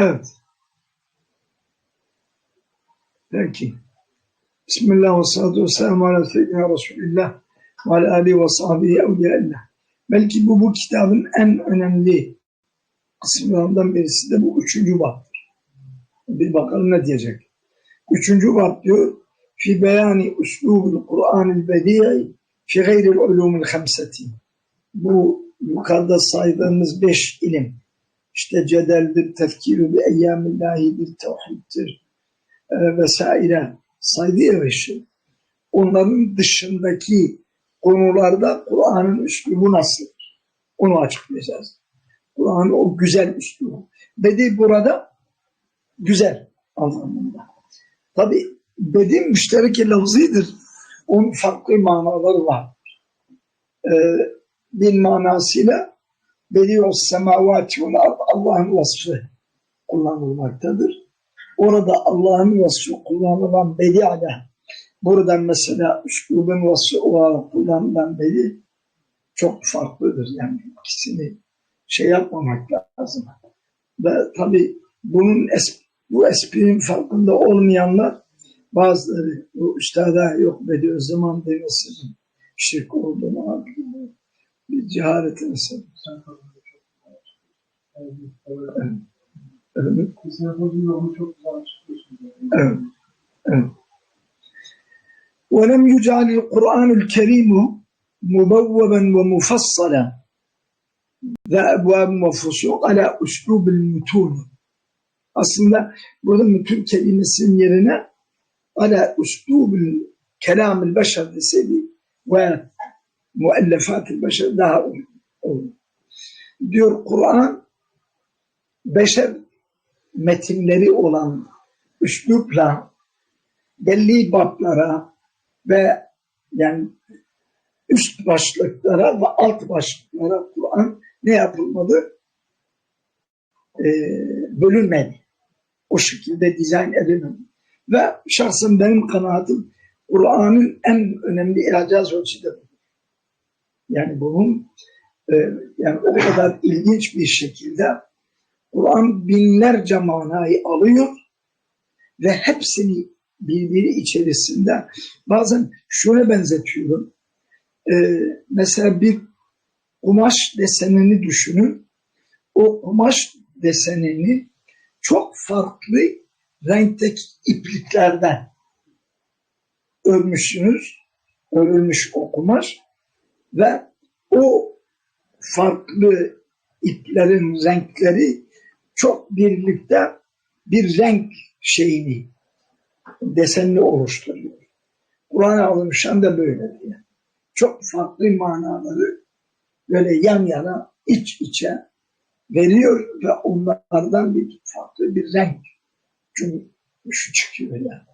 Evet. Peki. Bismillah ve salatu ve selamu ala seyyidina Resulillah ve ala alihi ve sahbihi evliyaillah. Belki bu bu kitabın en önemli kısımlarından birisi de bu üçüncü baptır. Bir bakalım ne diyecek. Üçüncü bab diyor fi beyani uslubul Kur'an'il bedi'i fi gayril ulumul hamseti. Bu yukarıda saydığımız beş ilim işte cedeldir, tefkirü bi eyyamillahidir, tevhiddir e, vesaire saydı ya beşi. Onların dışındaki konularda Kur'an'ın üslubu nasıl? Onu açıklayacağız. Kur'an'ın o güzel üslubu. Bedi burada güzel anlamında. Tabi bedi müşterek lafzıdır. Onun farklı manaları var. Ee, bir manasıyla bedi'us semavati vel Allah'ın vasfı kullanılmaktadır. Orada Allah'ın vasfı kullanılan bedi'ale buradan mesela üslubun vasfı olarak kullanılan bedi çok farklıdır. Yani ikisini şey yapmamak lazım. Ve tabi bunun bu esprinin farkında olmayanlar bazıları bu üstada yok Bediüzzaman demesinin şirk olduğunu Bir cehaletini sebep. Evet. Evet. Evet. Evet. ولم يجعل القرآن الكريم مبوبا ومفصلا ذا أبواب وفصول على أسلوب المتون aslında burada mütün kelimesinin yerine ala uslubul kelamil beşer deseydi ve muellefatil beşer daha olur. Diyor Kur'an beşer metinleri olan üslupla belli bablara ve yani üst başlıklara ve alt başlıklara Kur'an ne yapılmadı? Ee, bölünmedi. O şekilde dizayn edilmedi. Ve şahsen benim kanaatim Kur'an'ın en önemli ilacaz ölçüde Yani bunun e, yani o kadar ilginç bir şekilde Kur'an binlerce manayı alıyor ve hepsini birbiri içerisinde bazen şuna benzetiyorum. Ee, mesela bir kumaş desenini düşünün. O kumaş desenini çok farklı renkteki ipliklerden örmüşsünüz. Örülmüş o kumaş ve o farklı iplerin renkleri çok birlikte bir renk şeyini desenli oluşturuyor. Kur'an-ı Azimüşşan da böyle diye. Çok farklı manaları böyle yan yana iç içe veriyor ve onlardan bir farklı bir renk şu çıkıyor yani.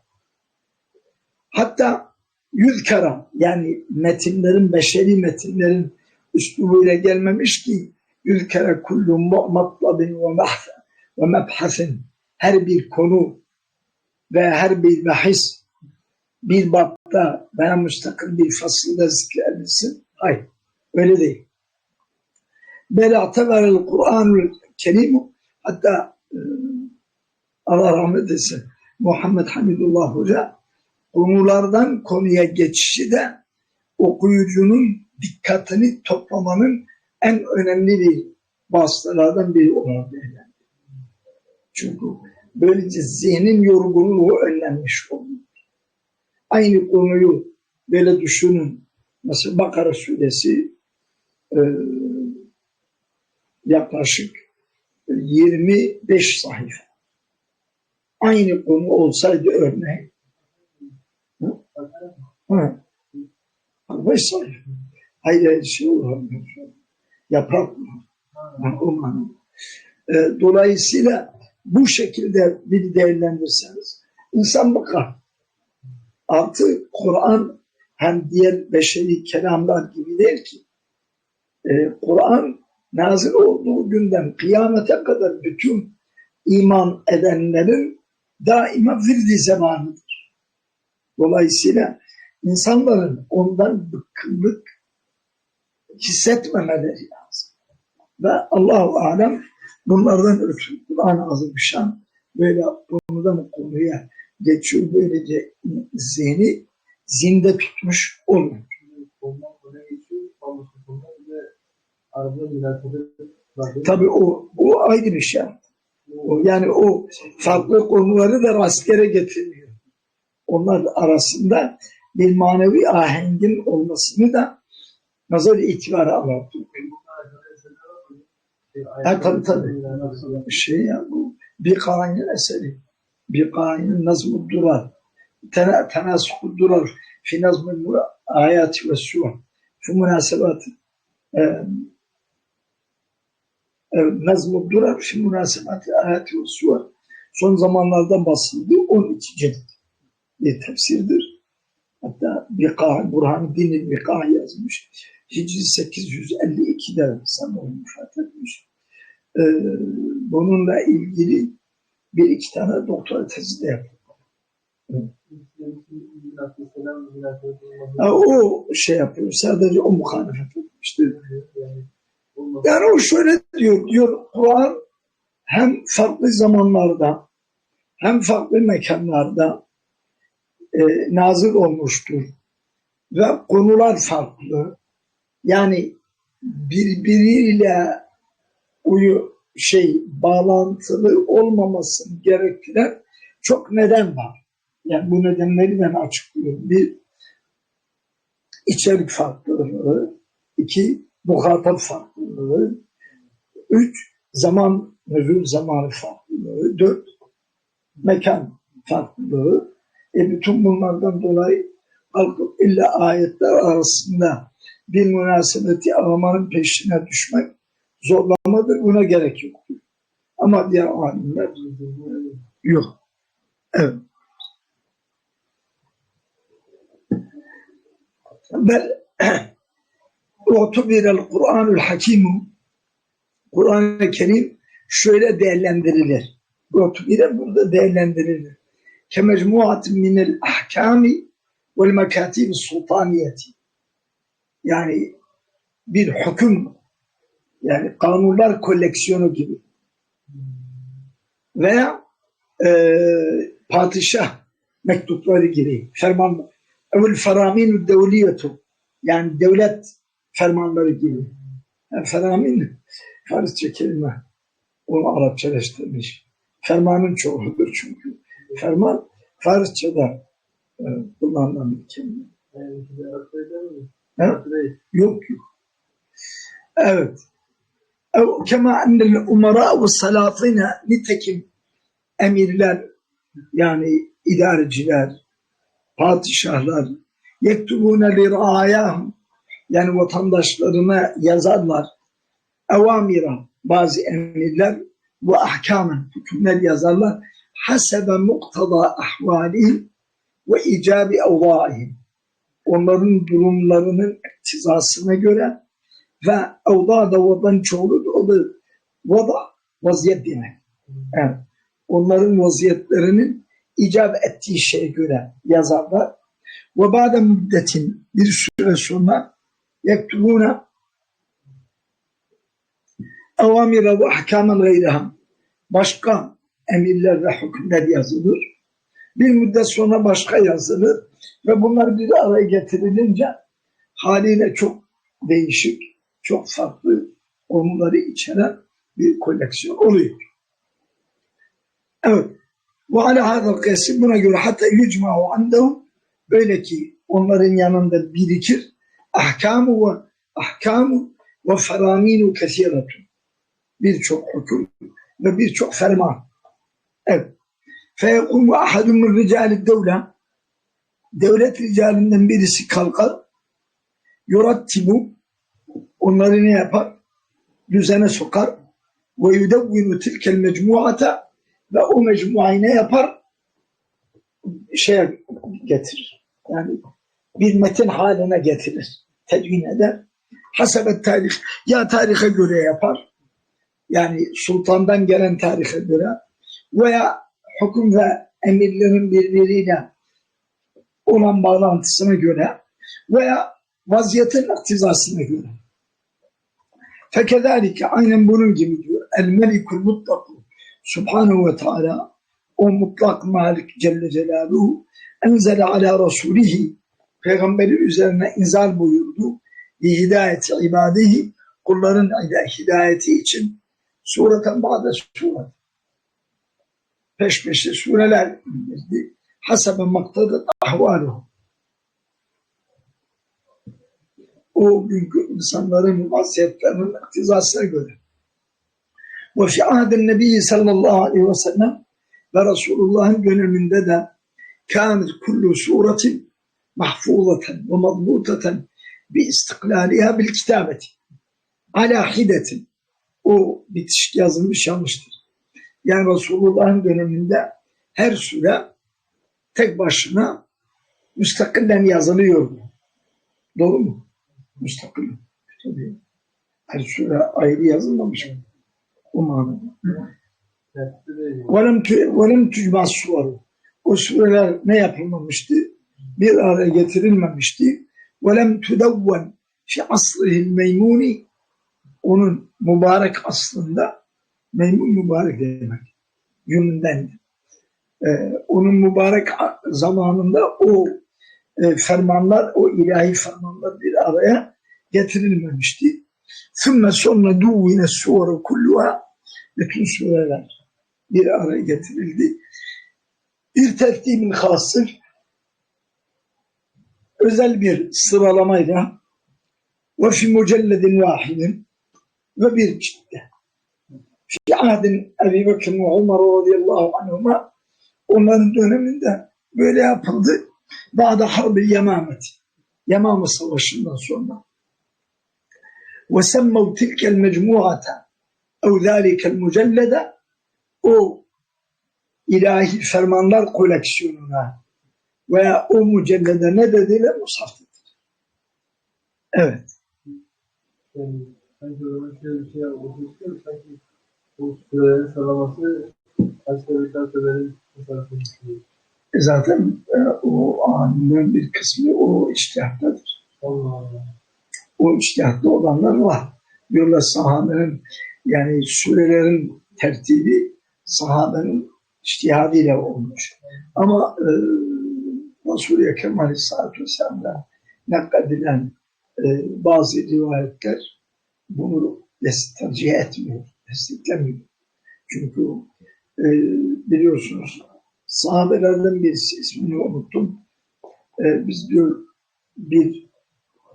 Hatta yüz kara yani metinlerin, beşeri metinlerin üslubuyla gelmemiş ki yüz kere kullu matlabin ve ve mebhasin her bir konu ve her bir bahis bir babda veya müstakil bir fasılda zikredilsin. Hayır, öyle değil. Bela teverel Kur'an-ı Kerim hatta e, Allah rahmet etsin Muhammed Hamidullah Hoca konulardan konuya geçişi de okuyucunun dikkatini toplamanın en önemli bir vasıtalardan biri olarak değerlendirir. Çünkü böylece zihnin yorgunluğu önlenmiş oluyor. Aynı konuyu böyle düşünün. Mesela Bakara suresi e, yaklaşık 25 sayfa. Aynı konu olsaydı örneğin Ha. 45 sayfa. Hayır şey olamıyor. Yaprak mı? Ha, o e, dolayısıyla bu şekilde bir değerlendirseniz insan bakar. Artı Kur'an hem diğer beşeri kelamlar gibi değil ki. Ee, Kur'an nazil olduğu günden kıyamete kadar bütün iman edenlerin daima virdi zamanıdır. Dolayısıyla insanların ondan bıkkınlık hissetmemeleri lazım. Ve Allahu Alem Bunlardan ötürü Kur'an-ı Azimüşşan böyle konudan konuya geçiyor. Böylece zihni zinde tutmuş münasebet Tabii o, o ayrı bir şey. O, yani o farklı konuları da rastgele getirmiyor. Onlar arasında bir manevi ahengin olmasını da nazar itibara alıyor. Ha, tabii, tabii. Şey ya bu bir kainin eseri. Bir kainin nazmı durar. Tena, tenasukul durar. Fi nazmı ayati ve suvar. Fi münasebat nazmı durar. Fi münasebat ayati ve suvar. Son zamanlarda basıldı. 12 cilt bir tefsirdir. Hatta Bika, Burhaneddin Bika yazmış. Hicri 852'de sanırım vefat etmiş. Ee, bununla ilgili bir iki tane doktora tezi de. Ha, o şey yapıyor. Sadece o muhalefet etmiştir. Yani o şöyle diyor. Diyor Kur'an hem farklı zamanlarda hem farklı mekanlarda e, nazil olmuştur. Ve konular farklı. Yani birbiriyle uyu şey bağlantılı olmamasını gerektiren çok neden var. Yani bu nedenleri ben açıklıyorum. Bir, içerik farklılığı. iki muhatap farklılığı. Üç, zaman, nüzul zamanı farklılığı. Dört, mekan farklılığı. E bütün bunlardan dolayı kalkıp illa ayetler arasında bir münasebeti aramanın peşine düşmek zorlamadır. Buna gerek yok. Ama diğer alimler yok. Evet. Bel otubirel Kur'anul Hakimu Kur'an-ı Kerim şöyle değerlendirilir. Otubire burada değerlendirilir. Minel ahkami vel mekatib sultaniyeti. Yani bir hüküm yani kanunlar koleksiyonu gibi. Veya e, padişah mektupları gibi ferman evvel feramin devliyetu yani devlet fermanları gibi. Yani feramin Farsça kelime onu Arapçaleştirmiş fermanın çoğudur çünkü ferman Farsçada e, kullanılan bir kelime Ha? yok yok. Evet. Kema ennel umara ve salafine nitekim emirler yani idareciler, padişahlar yektubune li ra'ayahum yani vatandaşlarına yazarlar evamira bazı emirler ve ahkamen hükümler yazarlar hasebe muktada ahvalihim ve icabi evdaihim onların durumlarının iktizasına göre ve evda da vadan çoğulu o da vada vaziyet demek. Evet. Onların vaziyetlerinin icap ettiği şeye göre yazarlar. Ve ba'de müddetin bir süre sonra yektubuna evamire ve ahkamen gayriha başka emirler ve hükümler yazılır. Bir müddet sonra başka yazılır ve bunlar bir araya getirilince haliyle çok değişik, çok farklı konuları içeren bir koleksiyon oluyor. Evet. Ve ala hadal kesim buna göre hatta yücma'u andahum öyle ki onların yanında birikir ahkamu ve ahkamu ve feraminu kesiratun birçok hüküm ve birçok ferman. Evet. Feyekumu ahadun min ricalid devle devlet ricalinden birisi kalkar yurattibu onları ne yapar? Düzene sokar ve yudevvinu tilkel mecmuata ve o mecmuayı ne yapar? Şeye getirir. Yani bir metin haline getirir. Tedvin eder. Hasebet tarih. Ya tarihe göre yapar. Yani sultandan gelen tarihe göre veya hüküm ve emirlerin birbiriyle olan bağlantısına göre veya vaziyetin iktizasına göre. Fekezalike aynen bunun gibi diyor. el melikul mutlak Subhanahu ve Teala o mutlak Malik Celle Celaluhu enzele ala Resulihi peygamberi üzerine inzal buyurdu. Hidayeti ibadihi kulların hidayeti için sureten ba'de suret peş peşe sureler indirdi. Hasebe maktadat ahvaluhu o günkü insanların vaziyetlerinin iktizasına göre. Ve fi ahdin Nebi sallallahu aleyhi ve sellem ve Resulullah'ın döneminde de kânet kullu suretin mahfuzaten ve madbutaten bi istiklaliha bil kitabeti ala hidetin o bitişik yazılmış yanlıştır. Yani Resulullah'ın döneminde her sure tek başına müstakilen yazılıyor. Doğru mu? Müstakil. Tabii. Her sure ayrı yazılmamış mı? O manada. Velem tücmaz suvaru. O sureler ne yapılmamıştı? Bir araya getirilmemişti. Velem tüdevven fi asrihil meymuni. Onun mübarek aslında Meymun mübarek demek. Yümden. Ee, onun mübarek zamanında o e, fermanlar, o ilahi fermanlar bir araya getirilmemişti. Sümme sonra duvvine sure kulluha bütün sureler bir araya getirildi. Bir tertibin hasır özel bir sıralamayla ve fi mucelledin vahidin ve bir kitle Fi ahdin Ebi Bekir ve Umar radıyallahu anhuma onların döneminde böyle yapıldı. Bağda harbi yemamet. Yamame savaşından sonra. Ve semmev tilkel mecmuate ev zâlikel mücellede o ilahi fermanlar koleksiyonuna veya o mücellede ne dediler? Musaf dediler. Evet. Yani sanki o zaman şöyle bir şey yapmak istiyorum. Sanki bu sürelerin sıralaması başka bir tasarların tasarrufunu istiyor. E Zaten e, o alimlerin bir kısmı o iştihattadır. Allah Allah. O iştihatta olanlar var. Diyorlar sahabenin yani surelerin tertibi sahabenin iştihadıyla olmuş. Ama e, Resul-i Ekrem Aleyhisselatü Vesselam'dan nakledilen e, bazı rivayetler bunu tercih etmiyor, desteklemiyor. Çünkü e, biliyorsunuz sahabelerden birisi ismini unuttum. E, biz diyor bir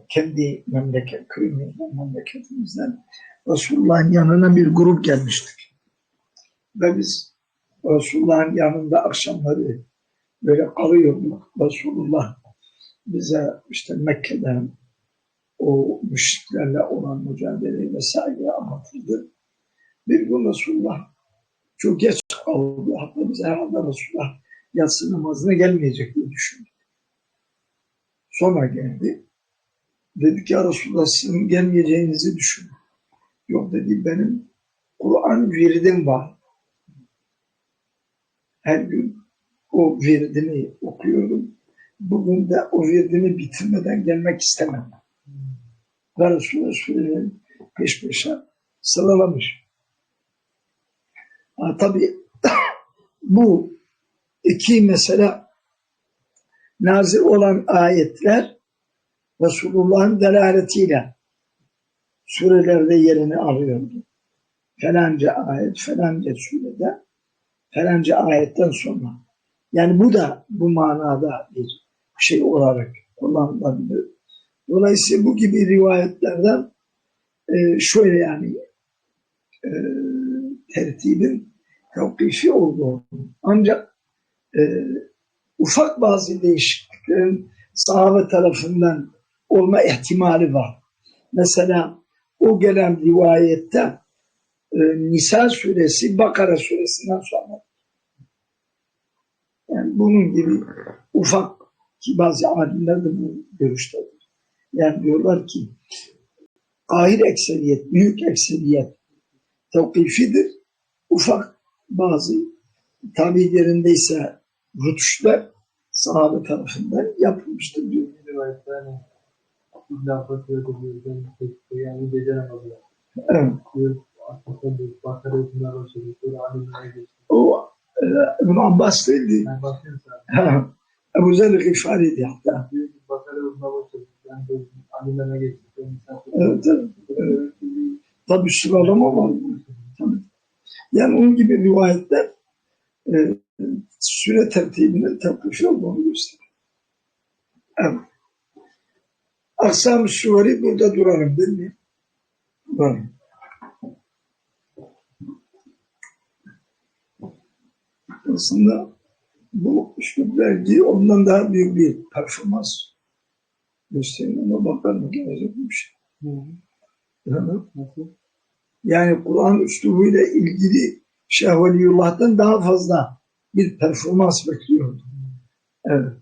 kendi memleket köyümüzden, memleketimizden Resulullah'ın yanına bir grup gelmiştik. Ve biz Resulullah'ın yanında akşamları böyle kalıyorduk. Resulullah bize işte Mekke'den o müşriklerle olan mücadeleyi vesaire anlatırdı. Bir gün Resulullah çok geç kaldı. Hatta biz herhalde Resulullah yatsı namazına gelmeyecek diye düşündük. Sonra geldi. Dedik ya Resulullah sizin gelmeyeceğinizi düşünün. Yok dedi benim Kur'an virdim var. Her gün o virdimi okuyorum. Bugün de o virdimi bitirmeden gelmek istemem. Ve Surelerin peş peşe sıralamış. Tabii bu iki mesela nazil olan ayetler Resulullah'ın delaletiyle surelerde yerini alıyordu. Falanca ayet, falanca surede, falanca ayetten sonra. Yani bu da bu manada bir şey olarak kullanılabilir. Dolayısıyla bu gibi rivayetlerden e, şöyle yani e, tertibin tevkifi olduğunu ancak e, ufak bazı değişikliklerin sahabe tarafından olma ihtimali var. Mesela o gelen rivayette e, Nisa suresi Bakara suresinden sonra. Yani bunun gibi ufak ki bazı alimler de bu görüştedir. Yani diyorlar ki ahir ekseriyet, büyük ekseriyet tevkifidir. Ufak bazı tabi yerindeyse rutuşlar sahabe tarafından yapılmıştır diyor. Bir rivayette hani diyor. Ben tek- Yani gece namazı. Evet. O e, İbn Abbas değildi. Ebu Zer Gıfari'ydi hatta. Evet. Evet. Tabii sıralama var. Yani onun gibi rivayetler e, süre tertibinin takmış olduğunu gösteriyor. Evet. Aksam-ı Suvari burada duralım değil mi? Duralım. Aslında bu şu belki ondan daha büyük bir performans gösteriyor ama bakalım gelecek bir şey. Evet. Nasıl? Yani Kur'an üslubuyla ilgili Şeyh Veliyullah'tan daha fazla bir performans bekliyordum. Evet.